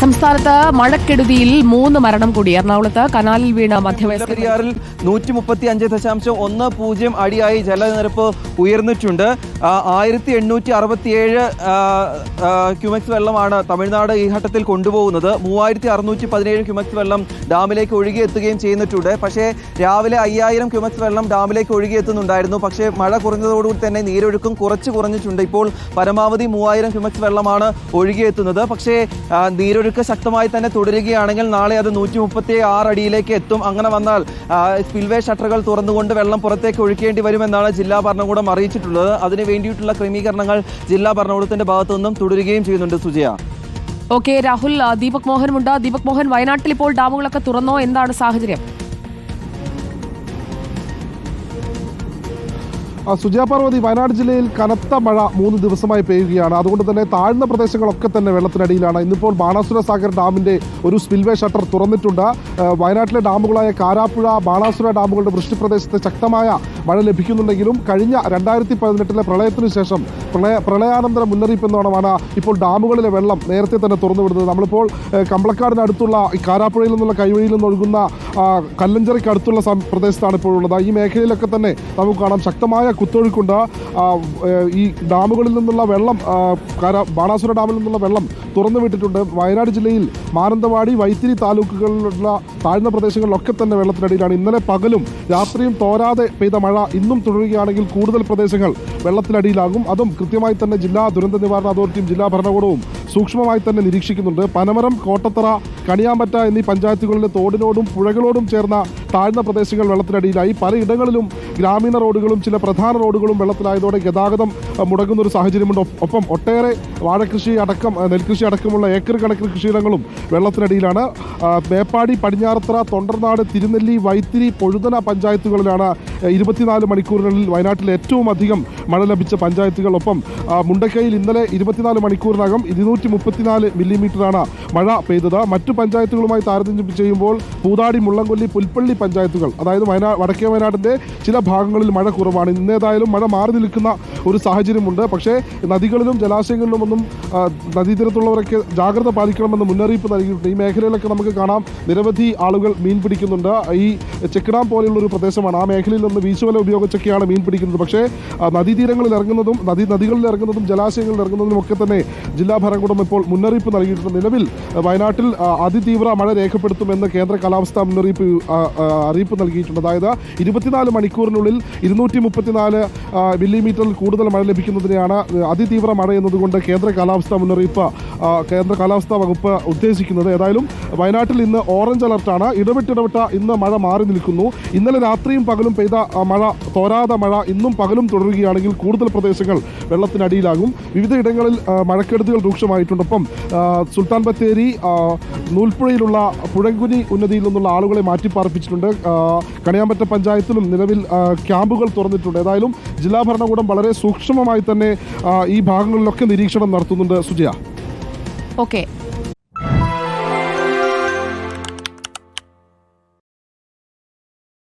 സംസ്ഥാനത്ത് മഴക്കെടുതിയിൽ മൂന്ന് മരണം കൂടി. എറണാകുളത്ത് കനാലിൽ വീണ മധ്യവയസ്ക പെരിയാറിൽ നൂറ്റി മുപ്പത്തി അഞ്ച് ദശാംശം ഒന്ന് പൂജ്യം അടിയായി ജലനിരപ്പ് ഉയർന്നിട്ടുണ്ട്. ആയിരത്തി എണ്ണൂറ്റി അറുപത്തിയേഴ് ക്യുമെക്സ് വെള്ളമാണ് തമിഴ്നാട് ഈ ഘട്ടത്തിൽ കൊണ്ടുപോകുന്നത്. മൂവായിരത്തി അറുന്നൂറ്റി പതിനേഴ് ക്യുമെക്സ് വെള്ളം ഡാമിലേക്ക് ഒഴുകിയെത്തുകയും ചെയ്യുന്നിട്ടുണ്ട് പക്ഷേ രാവിലെ അയ്യായിരം ക്യുമെക്സ് വെള്ളം ഡാമിലേക്ക് ഒഴുകിയെത്തുന്നുണ്ടായിരുന്നു പക്ഷേ മഴ കുറഞ്ഞതോടുകൂടി തന്നെ നീരൊഴുക്കും കുറച്ച് കുറഞ്ഞിട്ടുണ്ട്. ഇപ്പോൾ പരമാവധി മൂവായിരം ക്യുമെക്സ് വെള്ളമാണ് ഒഴുകിയെത്തുന്നത് പക്ഷേ ആ, നീരൊഴുക്ക് ശക്തമായി തന്നെ തുടരുകയാണെങ്കിൽ നാളെ അത് നൂറ്റി മുപ്പത്തി ആറ് അടിയിലേക്ക് എത്തും. അങ്ങനെ വന്നാൽ സ്പിൽവേ ഷട്ടറുകൾ തുറന്നുകൊണ്ട് വെള്ളം പുറത്തേക്ക് ഒഴുക്കേണ്ടി വരുമെന്നാണ് ജില്ലാ ഭരണകൂടം അറിയിച്ചിട്ടുള്ളത്. അതിന് വേണ്ടിയിട്ടുള്ള ക്രമീകരണങ്ങൾ ജില്ലാ ഭരണകൂടത്തിന്റെ ഭാഗത്തു നിന്നും തുടരുകയും ചെയ്യുന്നുണ്ട് സുജയ. ഓക്കെ രാഹുൽ ദീപക് മോഹനുമുണ്ട്. ദീപക് മോഹൻ വയനാട്ടിൽ ഇപ്പോൾ ഡാമുകളൊക്കെ തുറന്നോ? എന്താണ് സാഹചര്യം? സുജയ പാർവതി വയനാട് ജില്ലയിൽ കനത്ത മഴ മൂന്ന് ദിവസമായി പെയ്യുകയാണ്. അതുകൊണ്ട് തന്നെ താഴ്ന്ന പ്രദേശങ്ങളൊക്കെ തന്നെ വെള്ളത്തിനടിയിലാണ്. ഇന്നിപ്പോൾ ബാണാസുര സാഗർ ഡാമിന്റെ ഒരു സ്പിൽവേ ഷട്ടർ തുറന്നിട്ടുണ്ട്. വയനാട്ടിലെ ഡാമുകളായ കാരാപ്പുഴ ബാണാസുര ഡാമുകളുടെ വൃഷ്ടിപ്രദേശത്ത് ശക്തമായ മഴ ലഭിക്കുന്നുണ്ടെങ്കിലും കഴിഞ്ഞ രണ്ടായിരത്തി പതിനെട്ടിലെ പ്രളയത്തിന് ശേഷം പ്രളയ പ്രളയാനന്തര മുന്നറിയിപ്പ് എന്നോണമാണ് ഇപ്പോൾ ഡാമുകളിലെ വെള്ളം നേരത്തെ തന്നെ തുറന്നു വിടുന്നത് നമ്മളിപ്പോൾ കമ്പളക്കാടിനടുത്തുള്ള കാരാപ്പുഴയിൽ നിന്നുള്ള കൈവഴിയിൽ നിന്ന് ഒഴുകുന്ന ആ, അടുത്തുള്ള സം- പ്രദേശത്താണ് ഇപ്പോൾ ഉള്ളത്. ഈ മേഖലയിലൊക്കെ തന്നെ നമുക്ക് കാണാം ശക്തമായ കുത്തൊഴുക്കുണ്ട്. ഈ ഡാമുകളിൽ നിന്നുള്ള വെള്ളം കര ബാണാസുര ഡാമിൽ നിന്നുള്ള വെള്ളം തുറന്നു വിട്ടിട്ടുണ്ട് വയനാട് ജില്ലയിൽ മാനന്തവാടി വൈത്തിരി താലൂക്കുകളിലുള്ള താഴ്ന്ന പ്രദേശങ്ങളിലൊക്കെ തന്നെ വെള്ളത്തിനടിയിലാണ്. ഇന്നലെ പകലും രാത്രിയും തോരാതെ പെയ്ത മഴ ഇന്നും തുടരുകയാണെങ്കിൽ കൂടുതൽ പ്രദേശങ്ങൾ വെള്ളത്തിനടിയിലാകും. അതും കൃത്യമായി തന്നെ ജില്ലാ ദുരന്ത നിവാരണ അതോറിറ്റിയും ജില്ലാ ഭരണകൂടവും സൂക്ഷ്മമായി തന്നെ നിരീക്ഷിക്കുന്നുണ്ട്. പനമരം കോട്ടത്തറ കണിയാമ്പറ്റ എന്നീ പഞ്ചായത്തുകളിലെ തോടിനോടും പുഴകളോടും ചേർന്ന താഴ്ന്ന പ്രദേശങ്ങൾ വെള്ളത്തിനടിയിലായി. പലയിടങ്ങളിലും ഗ്രാമീണ റോഡുകളും ചില പ്രധാന റോഡുകളും വെള്ളത്തിലായതോടെ ഗതാഗതം മുടങ്ങുന്ന ഒരു സാഹചര്യമുണ്ട്. ഒപ്പ് ഒട്ടേറെ വാഴകൃഷി അടക്കം നെൽകൃഷി അടക്കമുള്ള ഏക്കർ കണക്കിന് കൃഷിയിടങ്ങളും വെള്ളത്തിനടിയിലാണ്. മേപ്പാടി പടിഞ്ഞാറത്തറ തൊണ്ടർനാട് തിരുനെല്ലി വൈത്തിരി പൊഴുതന പഞ്ചായത്തുകളിലാണ് ഇരുപത്തിനാല് മണിക്കൂറുകളിൽ വയനാട്ടിൽ ഏറ്റവും അധികം മഴ ലഭിച്ച പഞ്ചായത്തുകളൊപ്പം മുണ്ടക്കയിൽ ഇന്നലെ ഇരുപത്തിനാല് മണിക്കൂറിനകം ഇരുന്നൂറ്റി മുപ്പത്തിനാല് മില്ലിമീറ്ററാണ് മഴ പെയ്തത് മറ്റു പഞ്ചായത്തുകളുമായി താരതമ്യം ചെയ്യുമ്പോൾ പൂതാടി മുള്ളംകൊല്ലി പുൽപ്പള്ളി പഞ്ചായത്തുകൾ അതായത് വയനാ വടക്കേ വയനാടിന്റെ ചില ഭാഗങ്ങളിൽ മഴ കുറവാണ്. ഇന്നേതായാലും മഴ മാറി നിൽക്കുന്ന ഒരു സാഹചര്യമുണ്ട്. പക്ഷേ നദികളിലും ജലാശയങ്ങളിലും ഒന്നും നദീതീരത്തുള്ളവരൊക്കെ ജാഗ്രത പാലിക്കണമെന്ന് മുന്നറിയിപ്പ് നൽകിയിട്ടുണ്ട്. ഈ മേഖലയിലൊക്കെ നമുക്ക് കാണാം നിരവധി ആളുകൾ മീൻ പിടിക്കുന്നുണ്ട്. ഈ ചെക്കിടാം പോലെയുള്ള ഒരു പ്രദേശമാണ്. ആ മേഖലയിൽ നിന്ന് വീശുവല ഉപയോഗിച്ചൊക്കെയാണ് മീൻ പിടിക്കുന്നത്. പക്ഷേ നദീതീരങ്ങളിൽ ഇറങ്ങുന്നതും നദി നദികളിൽ ഇറങ്ങുന്നതും ജലാശയങ്ങളിൽ ഇറങ്ങുന്നതും ഒക്കെ തന്നെ ജില്ലാ ഭരണകൂടം ഇപ്പോൾ മുന്നറിയിപ്പ് നൽകിയിട്ടുണ്ട്. നിലവിൽ വയനാട്ടിൽ അതിതീവ്ര മഴ രേഖപ്പെടുത്തുമെന്ന് കേന്ദ്ര കാലാവസ്ഥാ മുന്നറിയിപ്പ് അറിയിപ്പ് നൽകിയിട്ടുണ്ട്. അതായത് ഇരുപത്തിനാല് മണിക്കൂറിനുള്ളിൽ ഇരുന്നൂറ്റി മുപ്പത്തിനാല് മില്ലിമീറ്ററിൽ കൂടുതൽ മഴ ലഭിക്കുന്നതിനെയാണ് അതിതീവ്ര മഴ എന്നതുകൊണ്ട് കേന്ദ്ര കാലാവസ്ഥാ മുന്നറിയിപ്പ് കേന്ദ്ര കാലാവസ്ഥാ വകുപ്പ് ഉദ്ദേശിക്കുന്നത് ഏതായാലും വയനാട്ടിൽ ഇന്ന് ഓറഞ്ച് അലർട്ടാണ് ഇടവിട്ടിടവിട്ട ഇന്ന് മഴ മാറി നിൽക്കുന്നു. ഇന്നലെ രാത്രിയും പകലും പെയ്ത മഴ തോരാതെ മഴ ഇന്നും പകലും തുടരുകയാണെങ്കിൽ കൂടുതൽ പ്രദേശങ്ങൾ വെള്ളത്തിനടിയിലാകും. വിവിധ ഇടങ്ങളിൽ മഴക്കെടുതികൾ രൂക്ഷമായിട്ടുണ്ട്. ഒപ്പം സുൽത്താൻ ബത്തേരി നൂൽപ്പുഴയിലുള്ള പുഴങ്കുനി ഉന്നതിയിൽ നിന്നുള്ള ആളുകളെ മാറ്റിപ്പാർപ്പിച്ചിട്ടുണ്ട്. കണിയാമ്പറ്റ പഞ്ചായത്തിലും നിലവിൽ ക്യാമ്പുകൾ തുറന്നിട്ടുണ്ട്. ഏതായാലും ജില്ലാ ഭരണകൂടം വളരെ സൂക്ഷ്മമായി തന്നെ ഈ ഭാഗങ്ങളിലൊക്കെ നിരീക്ഷണം നടത്തുന്നുണ്ട്. സുജയ. ഓക്കെ